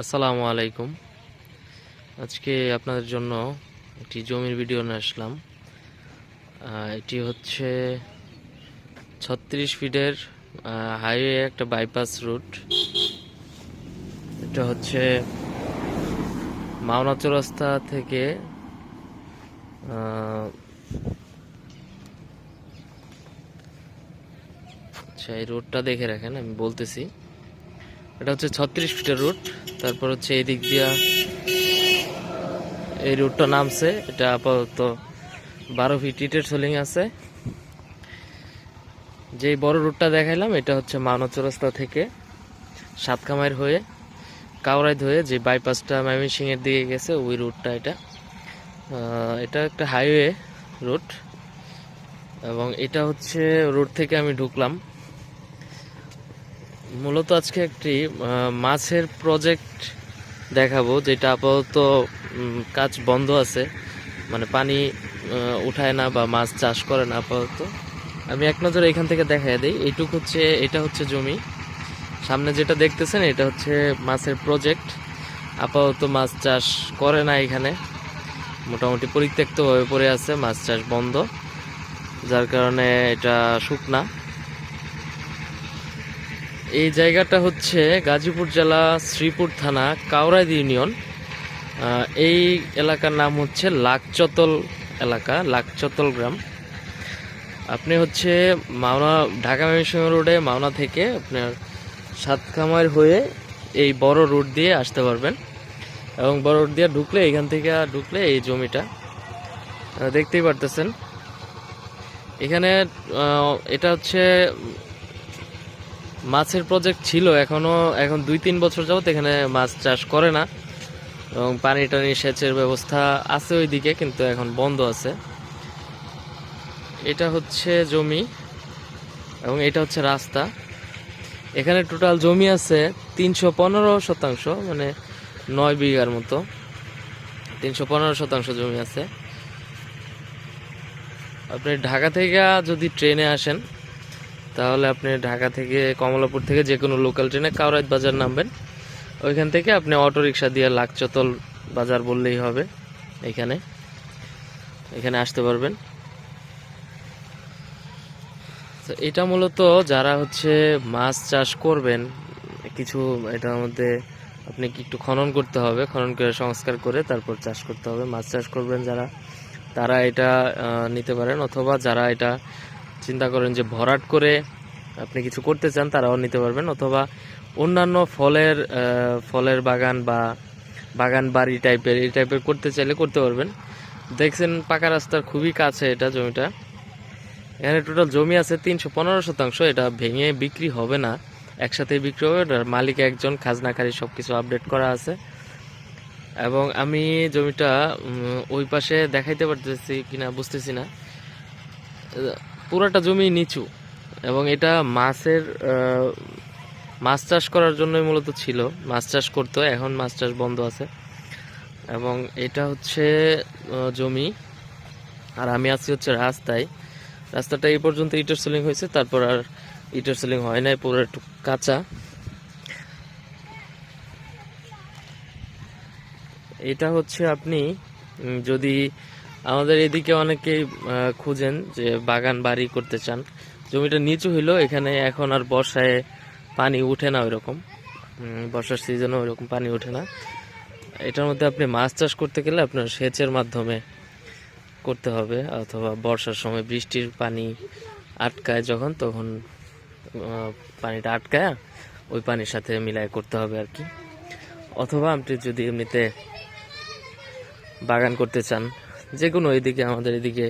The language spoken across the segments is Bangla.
আসসালামু আলাইকুম। আজকে আপনাদের জন্য একটি জমির ভিডিও নিয়ে আসলাম। এটি হচ্ছে ছত্রিশ ফিটের হাইওয়ে একটা বাইপাস রুট। এটা হচ্ছে মাওনা চৌরাস্তা থেকে আচ্ছা এই রোডটা দেখে রাখেন, আমি বলতেছি। এটা হচ্ছে ছত্রিশ ফিটের রুট। তারপর হচ্ছে এই দিক দিয়া এই রুটটা নামছে। এটা আপাতত বারো ফিট সোলিং আছে। যে বড় রুটটা দেখাইলাম, এটা হচ্ছে মানব চৌরাস্তা থেকে সাতকামাইর হয়ে কাউরাইদ হয়ে যে বাইপাসটা ময়মনসিং এর দিকে গেছে, ওই রুটটা এটা। এটা একটা হাইওয়ে রুট এবং এটা হচ্ছে রোড থেকে আমি ঢুকলাম। মূলত আজকে একটি মাছের প্রজেক্ট দেখাবো, যেটা আপাতত কাজ বন্ধ আছে। মানে পানি উঠায় না বা মাছ চাষ করে না আপাতত। আমি এক নজরে এখান থেকে দেখাই দিই। এইটুক হচ্ছে, এটা হচ্ছে জমি। সামনে যেটা দেখতেছেন, এটা হচ্ছে মাছের প্রজেক্ট আপাতত মাছ চাষ করে না এখানে। মোটামুটি পরিত্যক্তভাবে পড়ে আছে, মাছ চাষ বন্ধ। যার কারণে এটা শুকনা। এই জায়গাটা হচ্ছে গাজীপুর জেলা শ্রীপুর থানা কাউরাইদ ইউনিয়ন। এই এলাকার নাম হচ্ছে লাকচতল এলাকা, লাকচতল গ্রাম। আপনি হচ্ছে মাওনা, ঢাকা ময়মনসিংহ রোডে মাওনা থেকে আপনার সাতখামার হয়ে এই বড় রোড দিয়ে আসতে পারবেন। এবং বড় রোড দিয়ে ঢুকলে, এখান থেকে ঢুকলে এই জমিটা। দেখতেই পারতেছেন। এখানে এটা হচ্ছে মাছের প্রজেক্ট ছিল, এখনও, এখন দুই তিন বছর যাবত এখানে মাছ চাষ করে না। এবং পানি টানি সেচের ব্যবস্থা আছে ওইদিকে, কিন্তু এখন বন্ধ আছে। এটা হচ্ছে জমি, এবং এটা হচ্ছে রাস্তা। এখানে টোটাল জমি আছে তিনশো পনেরো শতাংশ মানে নয় বিঘার মতো। তিনশো পনেরো শতাংশ জমি আছে। আপনি ঢাকা থেকে যদি ট্রেনে আসেন তাহলে আপনি ঢাকা থেকে কমলাপুর থেকে যে কোনো লোকাল ট্রেনে কাউরাইত বাজার নামবেন। ওইখান থেকে আপনি অটো রিক্সা দিয়ে লাকচতল বাজার বললেই হবে, এখানে। এখানে আসতে পারবেন। তো এটা মূলত যারা হচ্ছে মাছ চাষ করবেন, কিছু এটার মধ্যে আপনি কি একটু খনন করতে হবে, খনন করে সংস্কার করে তারপর চাষ করতে হবে। মাছ চাষ করবেন যারা, তারা এটা নিতে পারেন অথবা যারা এটা চিন্তা করেন যে ভরাট করে আপনি কিছু করতে চান, তারাও নিতে পারবেন। অথবা অন্যান্য ফলের ফলের বাগান বা বাগান বাড়ি টাইপের, এই টাইপের করতে চাইলে করতে পারবেন। দেখছেন পাকা রাস্তার খুবই কাছে এটা জমিটা। এখানে টোটাল জমি আছে তিনশো পনেরো শতাংশ, এটা ভেঙে বিক্রি হবে না একসাথে বিক্রি হবে। এটার মালিক একজন খাজনাকারী সব কিছু আপডেট করা আছে। এবং আমি জমিটা ওই পাশে দেখাইতে পারতেছি কিনা, বুঝতেছি না। পুরোটা জমি নিচু এবং এটা মাছের মাছ চাষ করার জন্যই মূলত ছিল। মাছ চাষ করতো, এখন মাছ চাষ বন্ধ আছে। এবং এটা হচ্ছে জমি। আর আমি আছি হচ্ছে রাস্তায়। রাস্তাটা এই পর্যন্ত ইটার সেলিং হয়েছে, তারপর আর ইটার সেলিং হয় নাই, পুরো একটু কাঁচা। এটা হচ্ছে আপনি যদি আমাদের এদিকে অনেকেই খুঁজেন যে বাগান বাড়ি করতে চান। জমিটা নিচু হইল এখানে এখন আর বর্ষায় পানি উঠে না ওইরকম। বর্ষার সিজনে ওইরকম পানি ওঠে না। এটার মধ্যে আপনি মাছ চাষ করতে গেলে আপনার সেচের মাধ্যমে করতে হবে, অথবা বর্ষার সময় বৃষ্টির পানি আটকায় যখন, তখন পানিটা আটকায় ওই পানির সাথে মিলায় করতে হবে আর কি। অথবা আপনি যদি এমনিতে বাগান করতে চান যে কোনো এদিকে, আমাদের এদিকে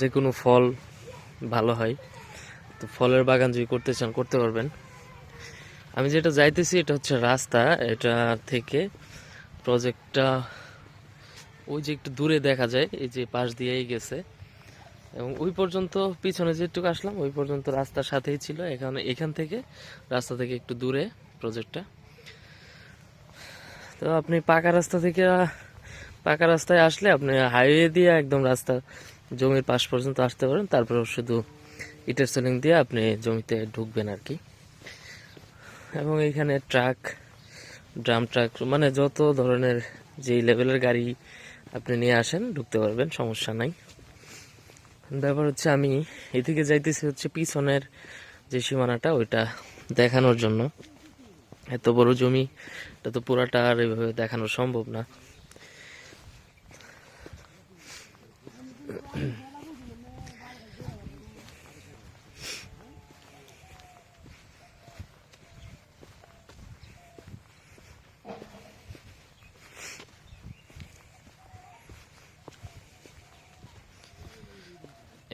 যে কোনো ফল ভালো হয়। তো ফলের বাগান যদি করতে চান, করতে পারবেন। আমি যেটা যাইতেছি, এটা হচ্ছে রাস্তা। এটা থেকে প্রজেক্টটা ওই যে একটু দূরে দেখা যায়, এই যে পাশ দিয়েই গেছে। এবং ওই পর্যন্ত পিছনে যেটুকু আসলাম, ওই পর্যন্ত রাস্তার সাথেই ছিল। এখানে, এখান থেকে, রাস্তা থেকে একটু দূরে প্রজেক্টটা তো আপনি পাকা রাস্তা থেকে পাকা রাস্তায় আসলে আপনি হাইওয়ে দিয়ে একদম রাস্তা জমির পাশ পর্যন্ত আসতে পারেন। তারপর শুধু ইটের সেলিং দিয়ে আপনি জমিতে ঢুকবেন আর কি এবং এইখানে ট্রাক ড্রাম ট্রাক মানে যত ধরনের যেই লেভেলের গাড়ি আপনি নিয়ে আসেন, ঢুকতে পারবেন, সমস্যা নাই। ব্যাপার হচ্ছে আমি এদিকে যাইতেছি হচ্ছে পিছনের যে সীমানাটা, ওইটা দেখানোর জন্য। এত বড় জমি, এটা তো পুরাটা আর এইভাবে দেখানো সম্ভব না।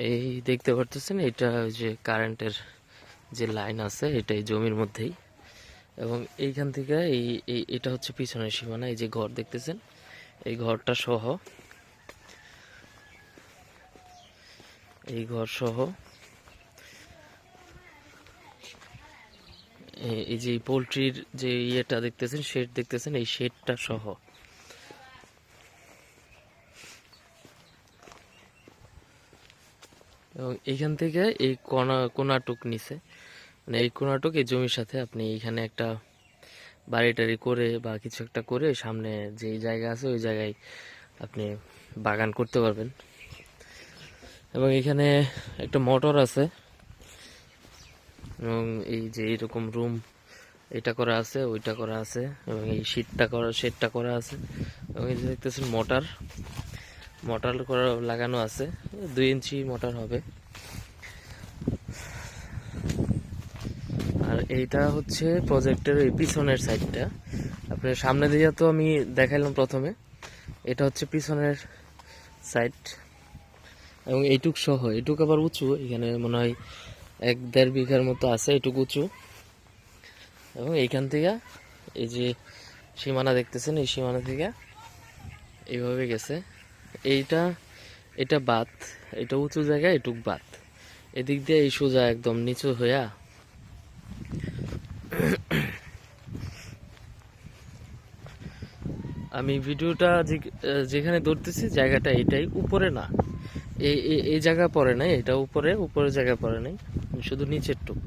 এই দেখতে পারতেছেন, এটা যে কারেন্টের যে লাইন আছে, এটা এই জমির মধ্যেই। এবং এইখান থেকে এই এটা হচ্ছে পিছনের সীমানা, এই যে ঘর দেখতেছেন, এই ঘরটা সহ। এই ঘর সহ। এই যে পোলট্রির যে ইয়েটা দেখতেছেন, শেড দেখতেছেন, এই শেডটা সহ। এবং এইখান থেকে এই কোনা, কোনাটুক নিচে। মানে এই কোনাটুক, এই জমির সাথে আপনি এইখানে একটা বাড়ি টাড়ি করে বা কিছু একটা করে সামনে যে জায়গা আছে, ওই জায়গায় আপনি বাগান করতে পারবেন। এবং এখানে একটা মোটর আছে। এবং এই যে এইরকম রুম, এটা করা আছে, ওইটা করা আছে, এবং এই শীটটা করা, শেডটা করা আছে। এবং এই যে দেখতেছেন মোটর। মোটর করা লাগানো আছে, দুই ইঞ্চি মোটর হবে। আর এইটা হচ্ছে প্রজেক্টের পিছনের সাইডটা আপনার সামনে দিয়ে তো আমি দেখাইলাম প্রথমে। এটা হচ্ছে পিছনের সাইড এবং এইটুক সহ, এইটুক আবার উঁচু, এখানে মনে হয় এক দেড় বিঘার মতো আছে, এইটুক উঁচু। এবং এইখান থেকে এই যে সীমানা দেখতেছেন, এই সীমানা থেকে এইভাবে গেছে। এইটা, এটা বাত এটা উঁচু জায়গা এটুক বাত এদিক দিয়ে এই সোজা একদম নিচু হইয়া আমি ভিডিওটা যেখানে ধরতেছি জায়গাটা এটাই, উপরে না। এই এই- জায়গা পড়ে নাই, এটা উপরে উপরে জায়গা পড়ে নাই, শুধু নিচের টুক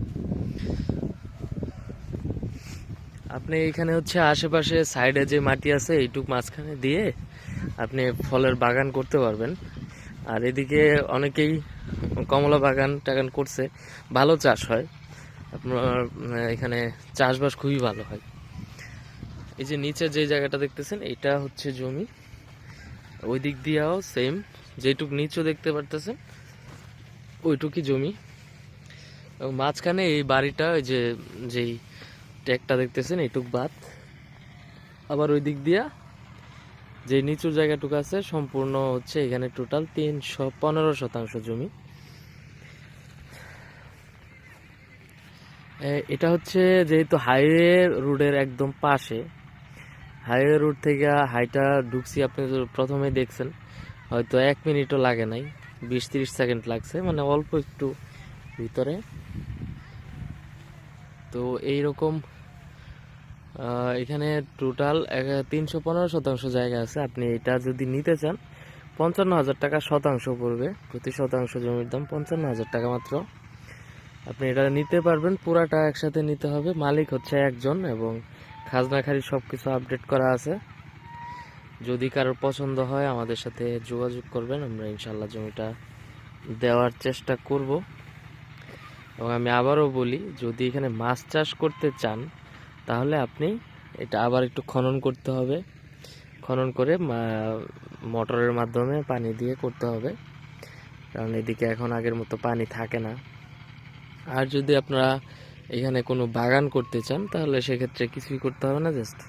আপনি এখানে হচ্ছে আশেপাশে সাইডে যে মাটি আছে, এইটুক মাঝখানে দিয়ে আপনি ফলের বাগান করতে পারবেন। আর এদিকে অনেকেই কমলা বাগান টাগান করছে। ভালো চাষ হয়। আপনার এখানে চাষবাস খুবই ভালো হয়। এই যে নিচে যে জায়গাটা দেখতেছেন এটা হচ্ছে জমি। ওই দিক দিয়েও সেম যেটুক নিচু দেখতে পারতেছেন, ওইটুকুই জমি। মাঝখানে এই বাড়িটা ওই যে, যেই ট্যাগটা দেখতেছেন, এইটুক বাদ। আবার ওই দিক দিয়া যে নিচু জায়গাটুকু আছে, সম্পূর্ণ হচ্ছে এখানে টোটাল তিনশো পনেরো শতাংশ জমি। এটা হচ্ছে যেহেতু হাইওয়ে রোডের একদম পাশে, হাইওয়ে রোড থেকে হাইটা ঢুকছি, আপনি প্রথমে দেখছেন। হয়তো এক মিনিটও লাগে নাই, বিশ তিরিশ সেকেন্ড লাগছে মানে অল্প একটু ভিতরে। তো এইরকম আহ, এখানে টোটাল তিনশো পনেরো শতাংশ জায়গা আছে। আপনি এটা যদি নিতে চান পঞ্চান্ন হাজার টাকা শতাংশ পড়বে। প্রতি শতাংশ জমির দাম পঞ্চান্ন হাজার টাকা মাত্র। আপনি এটা নিতে পারবেন পুরাটা একসাথে নিতে হবে। মালিক হচ্ছে একজন এবং খাজনা খারি সব কিছু আপডেট করা আছে। যদি কারোর পছন্দ হয় আমাদের সাথে যোগাযোগ করবেন। আমরা ইনশাল্লাহ জমিটা দেওয়ার চেষ্টা করব। এবং আমি আবারও বলি, যদি এখানে মাছ চাষ করতে চান, তাহলে আপনি এটা আবার একটু খনন করতে হবে। খনন করে মোটরের মাধ্যমে পানি দিয়ে করতে হবে। কারণ এদিকে এখন আগের মতো পানি থাকে না। আর যদি আপনারা এখানে কোনো বাগান করতে চান, তাহলে সেক্ষেত্রে কিছুই করতে হবে না, জাস্ট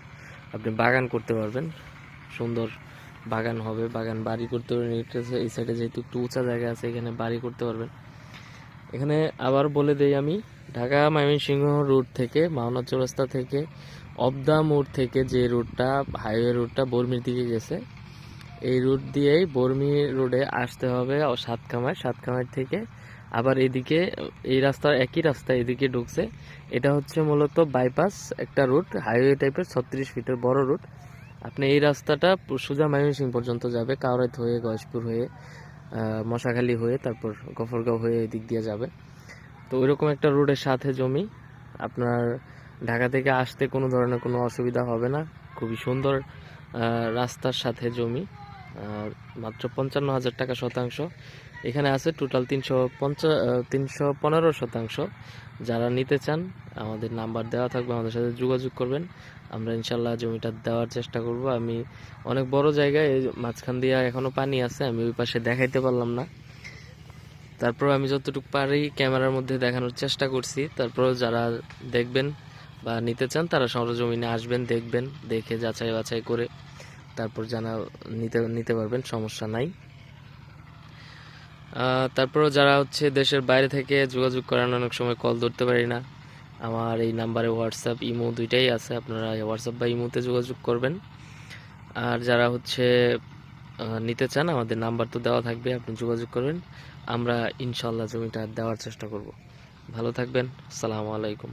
আপনি বাগান করতে পারবেন। সুন্দর বাগান হবে, বাগান বাড়ি করতে পারবেন। এই সাইডে যেহেতু একটু উঁচা জায়গা আছে, এখানে বাড়ি করতে পারবেন। এখানে আবার বলে দেই আমি, ঢাকা ময়মনসিংহ রুট থেকে মাওনা চৌরাস্তা থেকে, অবদা মোড় থেকে যে রুটটা হাইওয়ে রুটটা বর্মির দিকে গেছে, এই রুট দিয়েই বর্মি রোডে আসতে হবে সাতকামায়। সাতকামায় থেকে আবার এদিকে, এই রাস্তার একই রাস্তা এদিকে ঢুকছে। এটা হচ্ছে মূলত বাইপাস একটা রুট হাইওয়ে টাইপের ছত্রিশ ফিটের বড় রুট। আপনি এই রাস্তাটা সোজা ময়মনসিং পর্যন্ত যাবে, কাউরাইত হয়ে গয়েশপুর হয়ে। মশাখালী হয়ে তারপর গফরগাঁও হয়ে ওই দিক দিয়ে যাবে। তো ওইরকম একটা রোডের সাথে জমি। আপনার ঢাকা থেকে আসতে কোনো ধরনের কোনো অসুবিধা হবে না। খুবই সুন্দর রাস্তার সাথে জমি। মাত্র পঞ্চান্ন হাজার টাকা শতাংশ। এখানে আছে টোটাল তিনশো পঞ্চাশ তিনশো পনেরো শতাংশ। যারা নিতে চান, আমাদের নাম্বার দেওয়া থাকবে, আমাদের সাথে যোগাযোগ করবেন। আমরা ইনশাল্লাহ জমিটা দেওয়ার চেষ্টা করব। আমি অনেক বড় জায়গায় এই মাঝখান দিয়ে এখনও পানি আছে, আমি ওই পাশে দেখাইতে পারলাম না। তারপর আমি যতটুকু পারি ক্যামেরার মধ্যে দেখানোর চেষ্টা করছি। তারপর যারা দেখবেন বা নিতে চান, তারা সরজমিনে আসবেন, দেখবেন, দেখে যাচাই বাছাই করে তারপর জানা, নিতে নিতে পারবেন, সমস্যা নাই। তারপরও যারা হচ্ছে দেশের বাইরে থেকে যোগাযোগ করেন অনেক সময় কল ধরতে পারি না। আমার এই নাম্বারে হোয়াটসঅ্যাপ ইমো দুইটাই আছে, আপনারা হোয়াটসঅ্যাপ বা ইমোতে যোগাযোগ করবেন। আর যারা হচ্ছে নিতে চান, আমাদের নাম্বার তো দেওয়া থাকবে, আপনি যোগাযোগ করবেন। আমরা ইনশাল্লাহ জমিটা দেওয়ার চেষ্টা করব। ভালো থাকবেন, আসসালামু আলাইকুম।